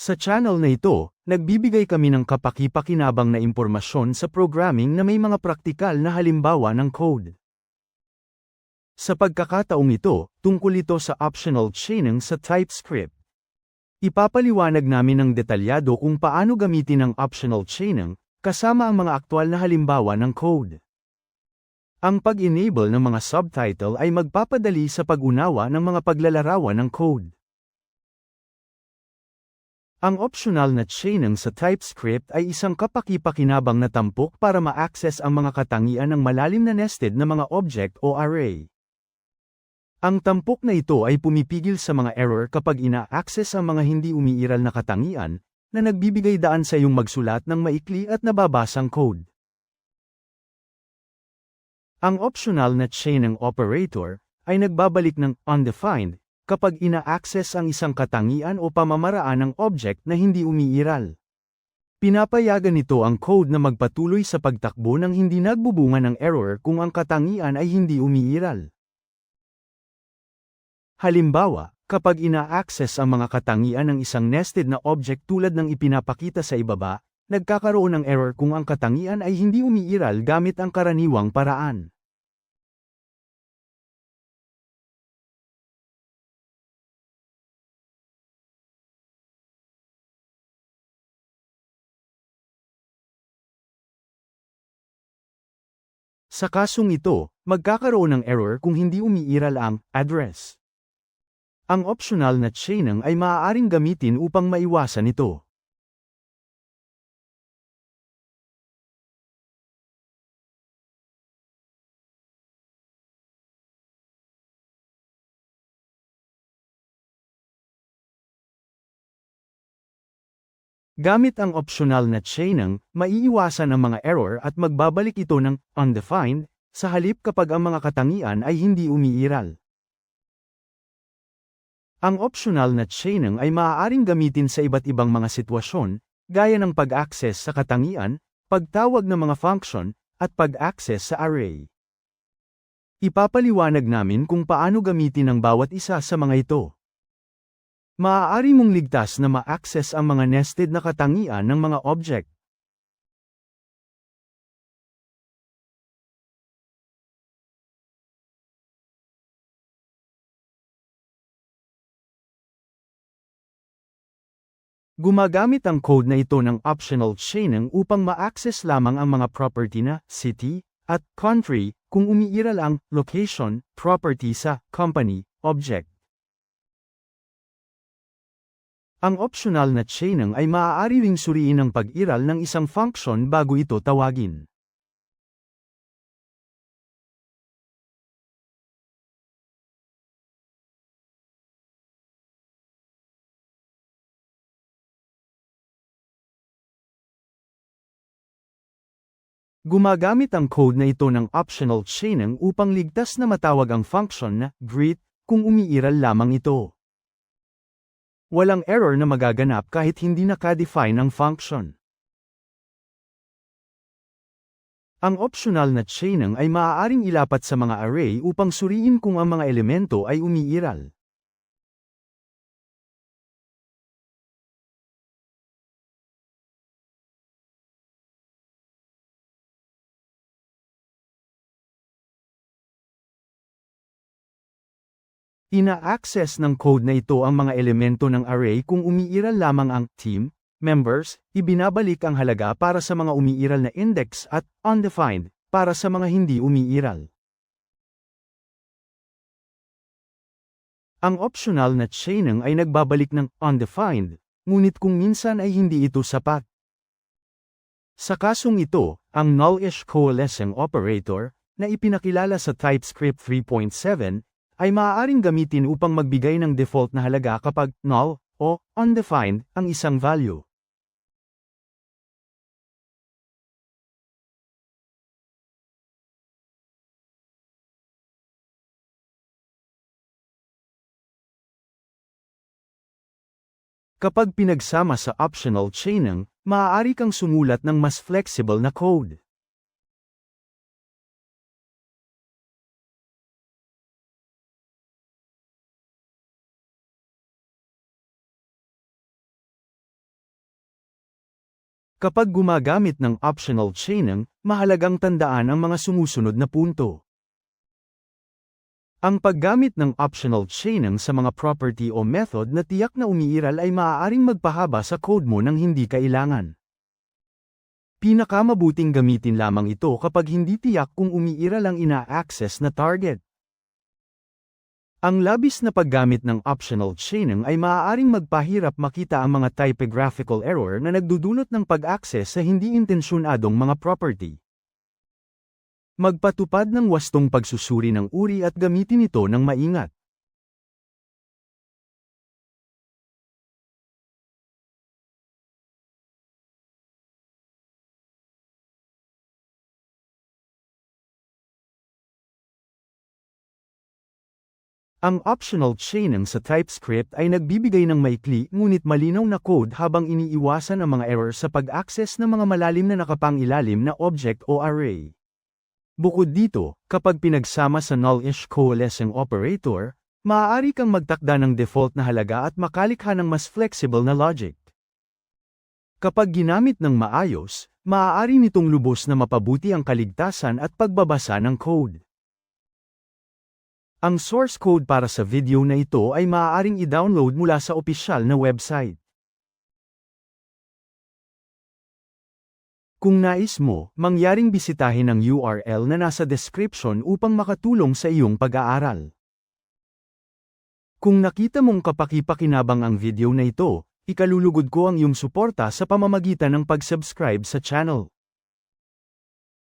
Sa channel na ito, nagbibigay kami ng kapaki-pakinabang na impormasyon sa programming na may mga praktikal na halimbawa ng code. Sa pagkakataong ito, tungkol ito sa optional chaining sa TypeScript. Ipapaliwanag namin ng detalyado kung paano gamitin ang optional chaining, kasama ang mga aktwal na halimbawa ng code. Ang pag-enable ng mga subtitle ay magpapadali sa pag-unawa ng mga paglalarawan ng code. Ang optional na chaining sa TypeScript ay isang kapaki-pakinabang na tampok para ma-access ang mga katangian ng malalim na nested na mga object o array. Ang tampok na ito ay pumipigil sa mga error kapag ina-access ang mga hindi umiiral na katangian, na nagbibigay daan sa iyong magsulat ng maikli at nababasang code. Ang optional na chaining operator ay nagbabalik ng undefined kapag ina-access ang isang katangian o pamamaraan ng object na hindi umiiral. Pinapayagan nito ang code na magpatuloy sa pagtakbo ng hindi nagbubunga ng error kung ang katangian ay hindi umiiral. Halimbawa, kapag ina-access ang mga katangian ng isang nested na object tulad ng ipinapakita sa ibaba, nagkakaroon ng error kung ang katangian ay hindi umiiral gamit ang karaniwang paraan. Sa kasong ito, magkakaroon ng error kung hindi umiiral ang address. Ang optional na chaining ay maaaring gamitin upang maiwasan ito. Gamit ang optional na chaining, maiiwasan ang mga error at magbabalik ito ng undefined, sa halip kapag ang mga katangian ay hindi umiiral. Ang optional na chaining ay maaaring gamitin sa iba't ibang mga sitwasyon, gaya ng pag-access sa katangian, pagtawag ng mga function, at pag-access sa array. Ipapaliwanag namin kung paano gamitin ang bawat isa sa mga ito. Maaari mong ligtas na ma-access ang mga nested na katangian ng mga object. Gumagamit ang code na ito ng optional chaining upang ma-access lamang ang mga property na city at country kung umiiral ang location property sa company object. Ang optional na chaining ay maaari ring suriin ang pag-iral ng isang function bago ito tawagin. Gumagamit ang code na ito ng optional chaining upang ligtas na matawag ang function na greet kung umiiral lamang ito. Walang error na magaganap kahit hindi naka-define ang function. Ang optional na chaining ay maaaring ilapat sa mga array upang suriin kung ang mga elemento ay umiiral. Ina-access ng code na ito ang mga elemento ng array kung umiiral lamang ang team, members, ibinabalik ang halaga para sa mga umiiral na index at undefined para sa mga hindi umiiral. Ang optional na chaining ay nagbabalik ng undefined, ngunit kung minsan ay hindi ito sapat. Sa kasong ito, ang null-ish coalescing operator, na ipinakilala sa TypeScript 3.7, ay maaaring gamitin upang magbigay ng default na halaga kapag null o undefined ang isang value. Kapag pinagsama sa optional chaining, maaari kang sumulat ng mas flexible na code. Kapag gumagamit ng optional chaining, mahalagang tandaan ang mga sumusunod na punto. Ang paggamit ng optional chaining sa mga property o method na tiyak na umiiral ay maaaring magpahaba sa code mo nang hindi kailangan. Pinakamabuting gamitin lamang ito kapag hindi tiyak kung umiiral ang ina-access na target. Ang labis na paggamit ng optional chaining ay maaaring magpahirap makita ang mga typographical error na nagdudulot ng pag-access sa hindi intensyonadong mga property. Magpatupad ng wastong pagsusuri ng uri at gamitin ito ng maingat. Ang optional chaining sa TypeScript ay nagbibigay ng maikli ngunit malinaw na code habang iniiwasan ang mga error sa pag-access ng mga malalim na nakapangilalim na object o array. Bukod dito, kapag pinagsama sa null-ish coalescing operator, maaari kang magtakda ng default na halaga at makalikha ng mas flexible na logic. Kapag ginamit ng maayos, maaari nitong lubos na mapabuti ang kaligtasan at pagbabasa ng code. Ang source code para sa video na ito ay maaaring i-download mula sa opisyal na website. Kung nais mo, mangyaring bisitahin ang URL na nasa description upang makatulong sa iyong pag-aaral. Kung nakita mong kapaki-pakinabang ang video na ito, ikalulugod ko ang iyong suporta sa pamamagitan ng pag-subscribe sa channel.